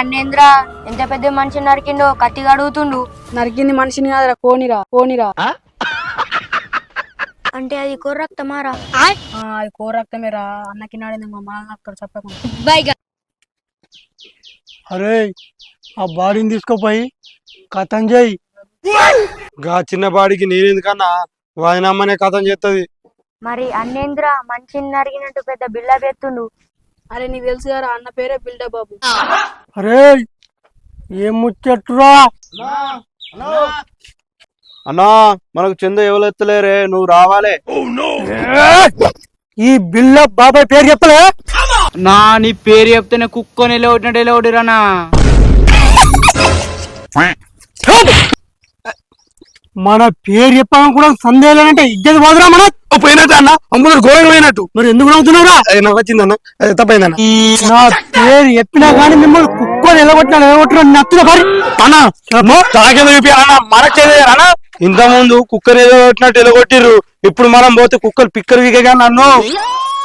అన్నేంద్ర ఎంత పెద్ద మనిషి నరికిండో కత్తిగా అడుగుతుండు నరికింది మనిషిని కాదురా కోనిరా కోనిరా అంటే అది కొర్రక్తమారా ఆ, అది కోర రక్తమేరా. అన్నకి నాడింది మా మామ అక్కడ చెప్పకుండా? అరే ఆ బాడీని తీసుకుపోయి కథం చేయి. గా చిన్న బాడీకి నేనెందుకన్నా? వాదినమ్మనే కథం చేస్తుంది మరి అన్నేంద్ర మనిషిని నరికినట్టు పెద్ద బిల్డప్ ఎత్తుండు అరే నీకు తెలుసు కదా అన్న పేరే బిల్డప్ బాబు. అరే ఏం ముచ్చట్టురా అన్నా మనకు చంద ఎవరెత్తలేరే నువ్వు రావాలే. ఈ బిల్డప్ బాబాయ్ పేరు చెప్పలే నా నీ పేరు చెప్తేనే కుక్కని ఎలా కొట్టినట్టు ఎలా కొట్టిరానా మన పేరు చెప్పాలని కూడా సందేహం అంటే ఇజ్జత్ పోదురా మన పోయినట్టు అన్న. అమ్ముడు ఘోరంగా పోయినట్టు. మరి ఎందుకు నవ్వుతున్నావురా? నాకు వచ్చిందన్న అది తప్పైందన్న. నా పేరు చెప్పినా కానీ మిమ్మల్ని కుక్కని ఎలగొట్టినా ఎలగొట్టినా నచ్చిన పరి అన్న తాకేదో చూపి అన్న ఇంత ముందు కుక్కర్ ఏదో కొట్టినట్టు ఎలగొట్టిర్రు ఇప్పుడు మనం పోతే కుక్కలు పిక్కలు వీగగా నన్ను.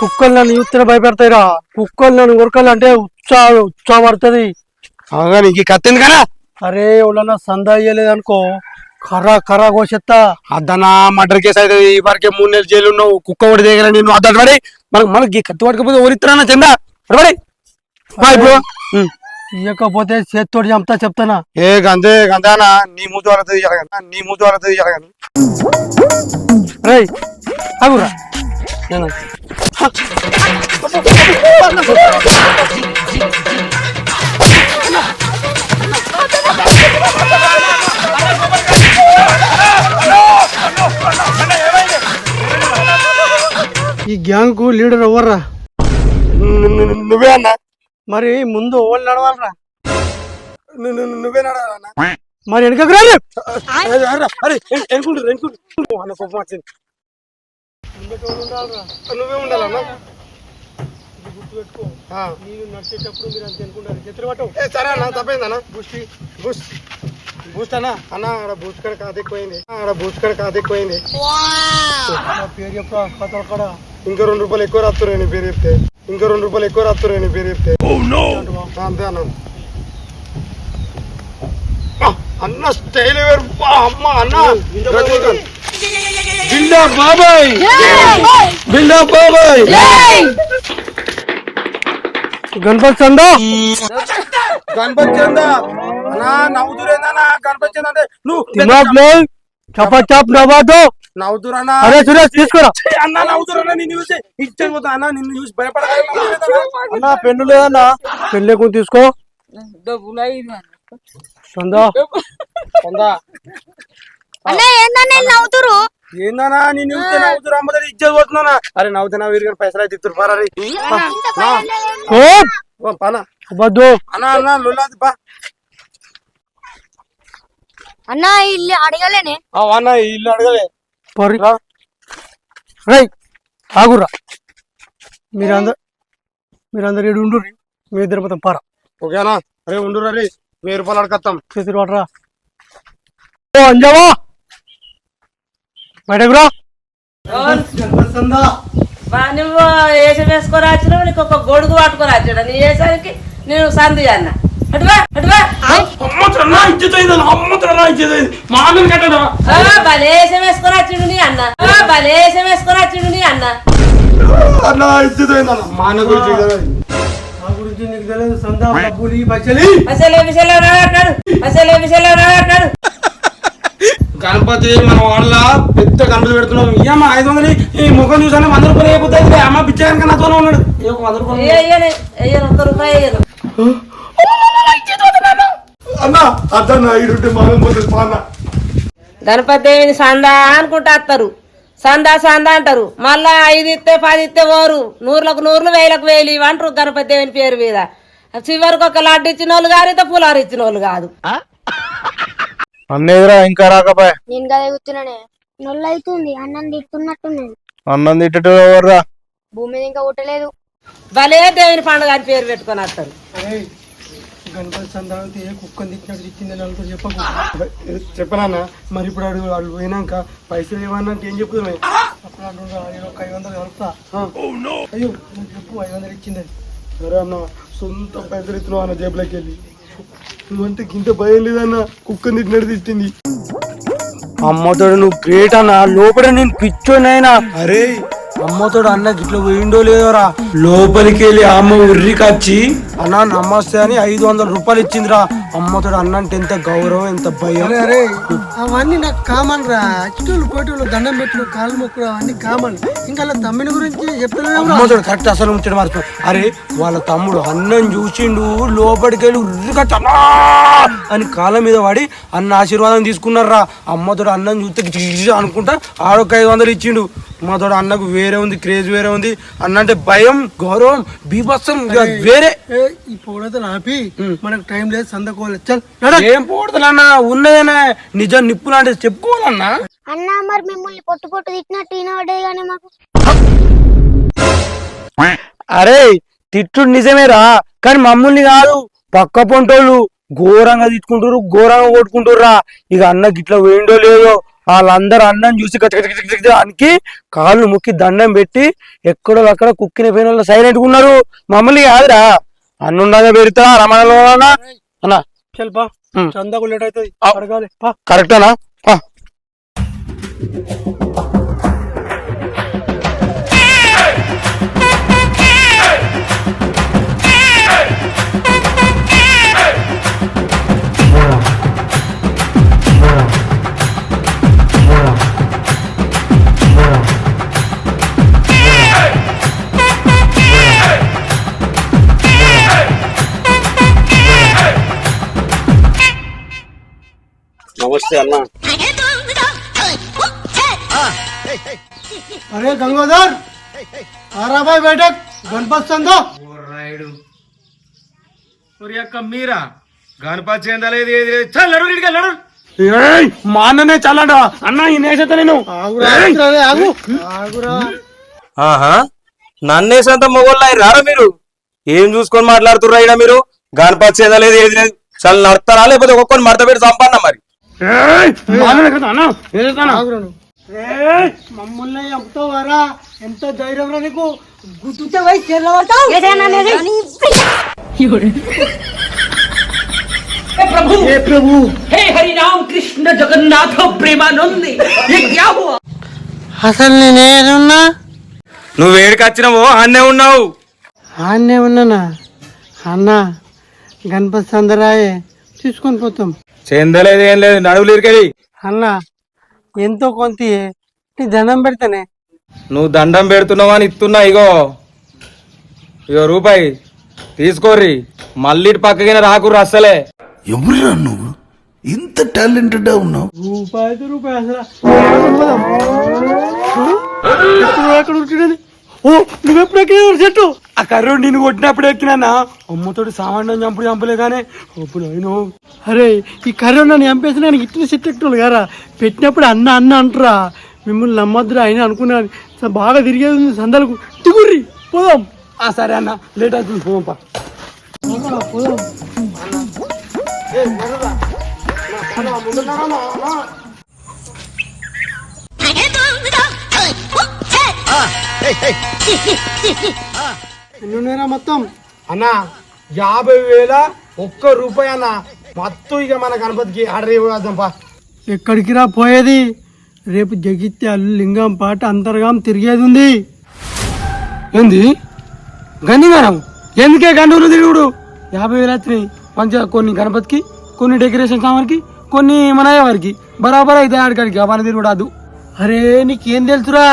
కుక్కలు నన్ను చూస్తే భయపెడతాయిరా. కుక్కలు నన్ను ఉరకలు అంటే ఉత్సాహ ఉత్సాహం పడుతుంది. నీకు ఈ కత్తి ఎందుకనా అరే ఎవరన్నా సందా అయ్యలేదు అనుకో కర్ర కర్ర కోసెత్తా అద్దనా మర్డర్ కేసు అయితే ఈ వరకే మూడు నెలలు జైలు ఉన్నావు కుక్క ఒకటి దగ్గర నేను అద్దడు పడి మనకు మనకి ఈ కత్తి పడకపోతే ఓరిస్తున్నా చందా పడి బాయ్ బ్రో ఇవ్వకపోతే చేత్తోటి చంపుతా చెప్తానా ఏ గంతే గంతానా నీ మూతి వాళ్ళతో జరగను నీ మూతి వాళ్ళతో జరగను రేయ్ ఆగురా నేను ఈ గ్యాంగ్ లీడర్ ఎవర్రా? నువ్వే అన్నా. మరి ముందు ఓళ్ళు నడవాలరా. నువ్వే నడవాలన్నా మరి వెనకకు రాలే అరే, అన్న కోపం వచ్చింది. నువ్వే ఉండాలన్నా ఆ. నేను నడిచేటప్పుడు మీరు అంత అనుకుంటారు. చేతులు పట్టవు సరే అన్న తప్పైంది అన్న. బూస్ట్ బూస్ట్ అన్న. అన్న ఆడ బూస్ట్ కడ కాదు ఎక్కువైంది. ఆడ బూస్ట్ కడ కాదు ఎక్కువైంది. పేరు ఇంకా రెండు రూపాయలు ఎక్కువ రాత్తురు నీ పేరు చెప్తే. ఇంకా రెండు రూపాయలు ఎక్కువ రాత్తురు నీ పేరు చెప్తే. ఆ, అంతే అన్న ఆ, అన్న స్టైల్ వేరు అమ్మ అన్న. రజనీకాంత్. బిల్డా బాబాయ్ బిల్డా బాబాయ్ గణపతి చందా? గణపతి చంద? అన్నా నవ్వుతురేందన్నా? గణపతి చంద అంటే నువ్వు చపా చాప్ నవ్వద్దు నవ్వుతురన్నా అరే సురేష్ తీసుకురా. అన్న నవ్వుతురన్నా నిన్ను చూసి ఇష్టం పోతా అన్న నిన్ను చూసి భయపడగా అన్న పెన్ను లేదన్నా. పెన్ను లేకుండా తీసుకో. నవ్వుతురు ఏందన్నా నిన్ను చూస్తే నవ్వుతురు అమ్మదని ఇచ్చేది పోతున్నానా? అరే నవ్వుతున్నా వీరు పైసలు అయితే ఇద్దరు పారా పానా అబద్దు అన్న అన్న లొల్లాది పా. అన్న ఇల్లు అడగలేనే? అన్న ఇల్లు అడగలే. పరి రై ఆగురా మీరందరు మీరందరు ఏడు ఉండు మీ ఇద్దరు మొత్తం పారా. ఓకేనా? అరే ఉండు రే వెయ్యి రూపాయలు అడగత్తాం చేతులు పడరా ఓ అంజవా బయటకు రా. నువ్వు వేషం వేసుకొని వచ్చినావు నీకు ఒక గొడుగు పట్టుకొని వచ్చాడు. నీ వేసానికి నేను సంధి అన్న. నీ అన్న. వేసుకొని వచ్చిండు అన్న. అన్న ఇచ్చేదైందన్న మా అన్న గురించి తెలియదు. నా గురించి నీకు తెలియదు. సందా డబ్బులు ఈ పైసలు అసలే విషయంలో రాడు అసలే విషయంలో రాడు గణపతి మన వాళ్ళ పెద్ద గణపతి పెడుతున్నాం ఇయ్యమ్మ ఐదు వందలు ఈ ముఖం చూసాను వంద రూపాయలు అయిపోతుంది అమ్మ పిచ్చాక నాతోనే ఉన్నాడు. ఏ వంద రూపాయలు ఒక్క రూపాయి అయ్యను అన్న అద్దన్న ఇరుంటే మానం పోతుంది పా అన్న గణపతి దేవిని సందా అనుకుంటా వస్తారు సందా సందా అంటారు. మళ్ళా ఐదు ఇస్తే పది ఇస్తే ఓరు. నూర్లకు నూర్లు వేలకు వేలు ఇవి అంటారు గణపతి దేవుని పేరు మీద. చివరికి ఒక లడ్డు ఇచ్చిన వాళ్ళు కాదు ఇంత పులారు ఇచ్చిన వాళ్ళు కాదు అన్నేదిరా ఇంకా రాకపోయా. నేను కదా కూర్చున్నానే. నొల్లైతుంది అన్నం తిట్టున్నట్టున్నది. అన్నం తిట్టడం ఎవర్రా? భూమి మీద ఇంకా ఉట్టలేదు భలే దేవుని పండుగ అని పేరు పెట్టుకొని వస్తారు గణపతి సందా అంటే కుక్కని తిట్టినట్టు తిట్టింది అనుకో చెప్పకు. చెప్పనా మరి ఇప్పుడు అడుగు వాళ్ళు పోయినాక పైసలు ఏమన్నా అంటే ఏం చెప్పుతున్నాయి అప్పుడు అంటుండ్రు, "ఆ, నేను ఒక ఐదు వందలు కలుపుతా. అయ్యో నువ్వు చెప్పు ఐదు వందలు ఇచ్చింది సరే అన్న సొంత పైసలు ఇస్తున్నావు అన్న జేబులోకి వెళ్ళి. నువ్వంటే ఇంత భయం లేదన్న కుక్క తిట్టినట్టు తిట్టింది. అమ్మతోడు నువ్వు గ్రేట్ అన్న లోపల నేను పిచ్చోనైనా అరే అమ్మతోడు అన్న గిట్ల పోయిండో లేదోరా? లోపలికి వెళ్ళి అమ్మ ఉర్రికి వచ్చి అన్న నమస్తే అని ఐదు వందల రూపాయలు ఇచ్చిందిరా. అమ్మతోడు అన్న అంటే ఎంత గౌరవం ఎంత భయం. అరే అరే అవన్నీ నాకు కామన్ రా. పోటీలు దండం పెట్టుడు కాళ్ళు మొక్కుడు అవన్నీ కామన్. ఇంకా తమ్మిని గురించి అమ్మతోడు కరెక్ట్ అసలు ముచ్చట మర్చిపో అరే వాళ్ళ తమ్ముడు అన్నం చూసిండు లోపలికి వెళ్ళి ఉర్రికచ్చి అన్నా అని కాళ్ళ మీద పడి అన్న ఆశీర్వాదం తీసుకున్నారా. అమ్మతోడు అన్నం చూస్తే గిజ గిజ అనుకుంటా ఆడొక్క ఐదు వందలు ఇచ్చిండు. అమ్మతోడు అన్నకు వేరే ఉంది క్రేజ్ వేరే ఉంది. అన్న అంటే భయం గౌరవం బీభత్సం వేరే. ఈ పొగడతలు ఆపి మనకు టైం లేదు సందకోవాలి. చల్ ఏం పోడతలన్నా ఉన్నదేనా నిజం నిప్పు లాంటిది చెప్పుకోవాలన్నా. అన్న మరి మిమ్మల్ని పొట్టు పొట్టు తిట్టినట్టు వినబడే గానీ మాకు. అరే తిట్టుడు నిజమేరా కానీ మమ్మల్ని కాదు పక్క పొంటోళ్ళు ఘోరంగా తిట్టుకుంటారు ఘోరంగా కొట్టుకుంటుర్రా. ఇక అన్న గిట్ల వేయండో లేదో వాళ్ళందరూ అన్నం చూసి అనికి కాళ్ళు ముక్కి దండం పెట్టి ఎక్కడో అక్కడ కుక్కిన పోయిన సైలెంట్ ఉన్నారు. మమ్మల్ని కాదురా. అన్నుండగా పెడతా రమణలో అన్న. కరెక్టేనా? నమస్తే అన్న. అరే గంగోదర్ ఆరాబాయ్ బయటక్ గణపతి చందో మీరా? గణపతి చందా మా అన్ననే చల్లడా? అన్న ఈ నేసేత నేను. ఆహా నన్నేసంత మొగోళ్ళ రారా మీరు? ఏం చూసుకొని మాట్లాడుతుర్రా మీరు? గణపతి చందా ఏది లేదు చాలా నడతారా? లేకపోతే ఒక్కొక్కరు మడత పెట్టి చంపన్నా మరి? ఏయ్, మా అన్ననే కదా అన్న ఏదైనా ఆగురా నువ్వు ఏయ్, మమ్మల్ని చంపుతావారా ఎంత ధైర్యం రా నీకు గుర్తుతే పోయి చెల్లవతావు हे प्रभु हे हरि राम कृष्ण जगन्नाथ प्रेमानंद ये क्या हुआ అసలు నేనేదున్నా నువ్వు వేడికి వచ్చినావో అన్నే ఉన్నావు ఆన్నే ఉన్నానా అన్న గణపతి సందరాయే తీసుకొని పోతాం. చెందలేదు ఏం లేదు నడువులు ఇరికెళ్ళి అన్న ఎంతో కొంత. నీ దండం పెడతానే. నువ్వు దండం పెడుతున్నావా అని ఇస్తున్నా ఇగో. ఇగో రూపాయి తీసుకోర్రి. మళ్ళీ పక్కకిన రాకుర్రు అస్సలే. ఎవరురా నువ్వు? ఇంత టాలెంటెడ్ ఉన్నావు. రూపాయి రూపాయి అసలు. ఎక్కడ ఉరికినది ఓ నువ్వెప్పుడు ఎక్కిన చెట్టు ఆ కర్రోడు నిన్ను కొట్టినప్పుడు ఎక్కినా అమ్మతోటి సామాన్యం చంపుడు చంపలే కానీ అప్పుడు అయినో అరే ఈ కర్రీ నన్ను చంపేసి నేను ఇట్టిన చెట్టు ఎక్కడు గారా పెట్టినప్పుడు అన్న అన్న అంటారా మిమ్మల్ని నమ్మద్దురా అయినా అనుకున్నాను బాగా తిరిగేది ఉంది సందలకు దిగుర్రి పోదాం ఆ సరే అన్న లేట్ అవుతుంది పోంపా పోదాం మొత్తం? అన్న యాభై వేల ఒక్క రూపాయి అన్న. మొత్తం ఇక మన గణపతికి ఆర్డర్ ఇవ్వదాంపా ఎక్కడికి రా పోయేది? రేపు జగిత్యాలు లింగం పాట అంతర్గాం తిరిగేది ఉంది. ఏంది? గండిగారం ఎందుకే గండూరు తిరుగుడు యాభై వేలు వచ్చినాయి. మంచిగా కొన్ని గణపతికి కొన్ని డెకరేషన్ సామాన్కి కొన్ని మన వారికి. బరాబర్ అయితే ఆడికాడికి మన తిరుగుడు అదు అరే నీకేం తెలుసురా?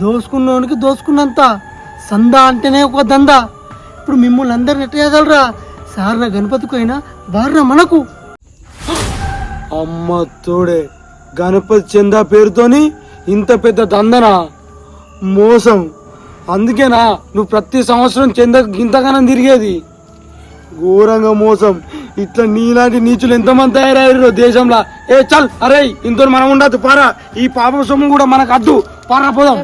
దోసుకున్నోనికి దోసుకున్నంత. సందా అంటేనే ఒక దందా. ఇప్పుడు మిమ్మల్ని అందరిని ఎట్ట సార్న గణపతికి అయినా బార్న మనకు. అమ్మ తోడే గణపతి చందా పేరుతోని ఇంత పెద్ద దందనా? మోసం. అందుకేనా నువ్వు ప్రతి సంవత్సరం చెంద ఇంతగానం తిరిగేది? ఘోరంగా మోసం. ఇట్లా నీలాంటి నీచులు ఎంతమంది తయారయ్యారు దేశంలో. ఏ చల్ అరే ఇంతో మనం ఉండదు పారా. ఈ పాప సొమ్ము కూడా మనకు అద్దు. పారా పోదాం.